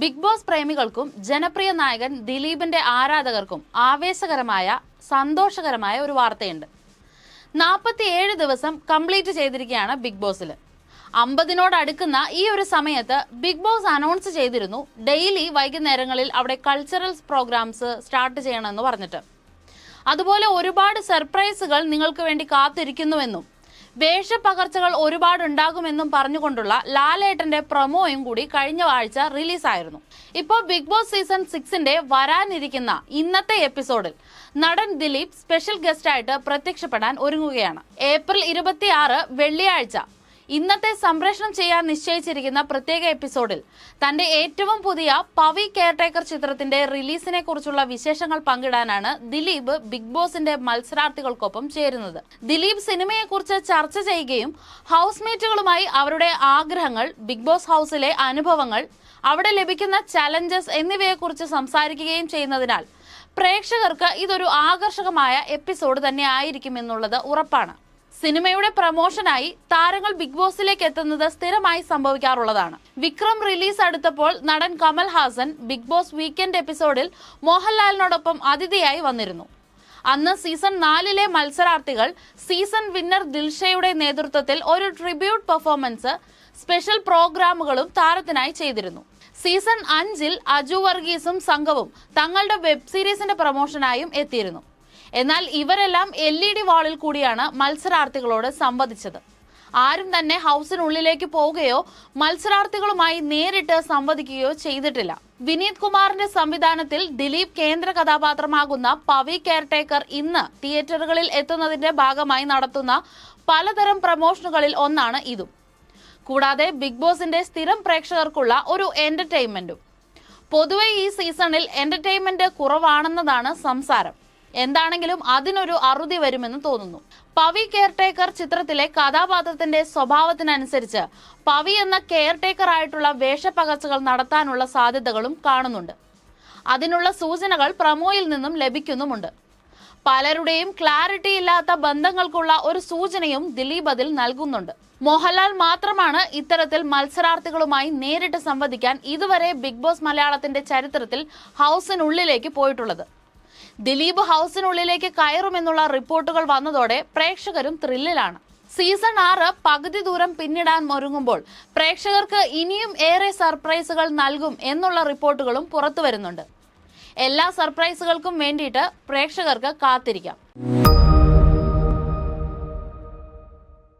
Big boss പ്രേമികൾക്കും ജനപ്രിയ നായകൻ ദിലീപിന്റെ ആരാധകർക്കും ആവേശകരമായ സന്തോഷകരമായ ഒരു വാർത്തയുണ്ട്. നാൽപ്പത്തിയേഴ് ദിവസം കംപ്ലീറ്റ് ചെയ്തിരിക്കുകയാണ് ബിഗ് ബോസിൽ അമ്പതിനോട് അടുക്കുന്ന ഈ ഒരു സമയത്ത് ബിഗ് ബോസ് അനൗൺസ് ചെയ്തിരുന്നു ഡെയിലി വൈകുന്നേരങ്ങളിൽ അവിടെ കൾച്ചറൽ പ്രോഗ്രാംസ് സ്റ്റാർട്ട് ചെയ്യണമെന്ന് പറഞ്ഞിട്ട്. അതുപോലെ ഒരുപാട് സർപ്രൈസുകൾ നിങ്ങൾക്ക് വേണ്ടി കാത്തിരിക്കുന്നുവെന്നും വേഷപ്പകർച്ചകൾ ഒരുപാട് ഉണ്ടാകുമെന്നും പറഞ്ഞുകൊണ്ടുള്ള ലാലേട്ടന്റെ പ്രൊമോയും കൂടി കഴിഞ്ഞ ആഴ്ച റിലീസായിരുന്നു. ഇപ്പോൾ ബിഗ് ബോസ് സീസൺ സിക്സിന്റെ വരാനിരിക്കുന്ന ഇന്നത്തെ എപ്പിസോഡിൽ നടൻ ദിലീപ് സ്പെഷ്യൽ ഗസ്റ്റായിട്ട് പ്രത്യക്ഷപ്പെടാൻ ഒരുങ്ങുകയാണ്. ഏപ്രിൽ ഇരുപത്തിയാറ് വെള്ളിയാഴ്ച ഇന്നത്തെ സംപ്രേഷണം ചെയ്യാൻ നിശ്ചയിച്ചിരിക്കുന്ന പ്രത്യേക എപ്പിസോഡിൽ തന്റെ ഏറ്റവും പുതിയ പവി കെയർടേക്കർ ചിത്രത്തിന്റെ റിലീസിനെ കുറിച്ചുള്ള വിശേഷങ്ങൾ പങ്കിടാനാണ് ദിലീപ് ബിഗ് ബോസിന്റെ മത്സരാർത്ഥികൾക്കൊപ്പം ചേരുന്നത്. ദിലീപ് സിനിമയെക്കുറിച്ച് ചർച്ച ചെയ്യുകയും ഹൗസ്മേറ്റുകളുമായി അവരുടെ ആഗ്രഹങ്ങൾ ബിഗ് ബോസ് ഹൗസിലെ അനുഭവങ്ങൾ അവിടെ ലഭിക്കുന്ന ചലഞ്ചസ് എന്നിവയെക്കുറിച്ച് സംസാരിക്കുകയും ചെയ്യുന്നതിനാൽ പ്രേക്ഷകർക്ക് ഇതൊരു ആകർഷകമായ എപ്പിസോഡ് തന്നെ ആയിരിക്കും എന്നുള്ളത് ഉറപ്പാണ്. സിനിമയുടെ പ്രമോഷനായി താരങ്ങൾ ബിഗ് ബോസിലേക്ക് എത്തുന്നത് സ്ഥിരമായി സംഭവിക്കാറുള്ളതാണ്. വിക്രം റിലീസ് അടുത്തപ്പോൾ നടൻ Kamal Haasan Big Boss weekend എപ്പിസോഡിൽ മോഹൻലാലിനോടൊപ്പം അതിഥിയായി വന്നിരുന്നു. അന്ന് സീസൺ നാലിലെ മത്സരാർത്ഥികൾ സീസൺ വിന്നർ ദിൽഷയുടെ നേതൃത്വത്തിൽ ഒരു ട്രിബ്യൂട്ട് പെർഫോമൻസ് സ്പെഷ്യൽ പ്രോഗ്രാമുകളും താരത്തിനായി ചെയ്തിരുന്നു. സീസൺ അഞ്ചിൽ അജു വർഗീസും സംഘവും തങ്ങളുടെ വെബ് സീരീസിന്റെ പ്രമോഷനായും എത്തിയിരുന്നു. എന്നാൽ ഇവരെല്ലാം എൽ ഇ ഡി വാളിൽ കൂടിയാണ് മത്സരാർത്ഥികളോട് സംവദിച്ചത്. ആരും തന്നെ ഹൗസിനുള്ളിലേക്ക് പോവുകയോ മത്സരാർത്ഥികളുമായി നേരിട്ട് സംവദിക്കുകയോ ചെയ്തിട്ടില്ല. വിനീത് കുമാറിന്റെ സംവിധാനത്തിൽ ദിലീപ് കേന്ദ്ര കഥാപാത്രമാകുന്ന പവി കെയർടേക്കർ ഇന്ന് തിയേറ്ററുകളിൽ എത്തുന്നതിന്റെ ഭാഗമായി നടത്തുന്ന പലതരം പ്രമോഷനുകളിൽ ഒന്നാണ് ഇതും. കൂടാതെ ബിഗ് ബോസിന്റെ സ്ഥിരം പ്രേക്ഷകർക്കുള്ള ഒരു എന്റർടൈൻമെന്റും. പൊതുവെ ഈ സീസണിൽ എന്റർടൈൻമെന്റ് കുറവാണെന്നതാണ് സംസാരം. എന്താണെങ്കിലും അതിനൊരു അറുതി വരുമെന്ന് തോന്നുന്നു. പവി കെയർടേക്കർ ചിത്രത്തിലെ കഥാപാത്രത്തിന്റെ സ്വഭാവത്തിനനുസരിച്ച് പവി എന്ന കെയർടേക്കർ ആയിട്ടുള്ള വേഷപ്പകർച്ചകൾ നടത്താനുള്ള സാധ്യതകളും കാണുന്നുണ്ട്. അതിനുള്ള സൂചനകൾ പ്രമോയിൽ നിന്നും ലഭിക്കുന്നുമുണ്ട്. പലരുടെയും ക്ലാരിറ്റി ഇല്ലാത്ത ബന്ധങ്ങൾക്കുള്ള ഒരു സൂചനയും ദിലീപ് അതിൽ നൽകുന്നുണ്ട്. മോഹൻലാൽ മാത്രമാണ് ഇത്തരത്തിൽ മത്സരാർത്ഥികളുമായി നേരിട്ട് സംവദിക്കാൻ ഇതുവരെ ബിഗ് ബോസ് മലയാളത്തിന്റെ ചരിത്രത്തിൽ ഹൗസിനുള്ളിലേക്ക് പോയിട്ടുള്ളത്. ദിലീപ് ഹൗസിനുള്ളിലേക്ക് കയറുമെന്നുള്ള റിപ്പോർട്ടുകൾ വന്നതോടെ പ്രേക്ഷകരും ത്രില്ലിലാണ്. സീസൺ ആറ് പകുതി ദൂരം പിന്നിടാൻ ഒരുങ്ങുമ്പോൾ പ്രേക്ഷകർക്ക് ഇനിയും ഏറെ സർപ്രൈസുകൾ നൽകും എന്നുള്ള റിപ്പോർട്ടുകളും പുറത്തു വരുന്നുണ്ട് എല്ലാ സർപ്രൈസുകൾക്കും വേണ്ടിയിട്ട് പ്രേക്ഷകർക്ക് കാത്തിരിക്കാം.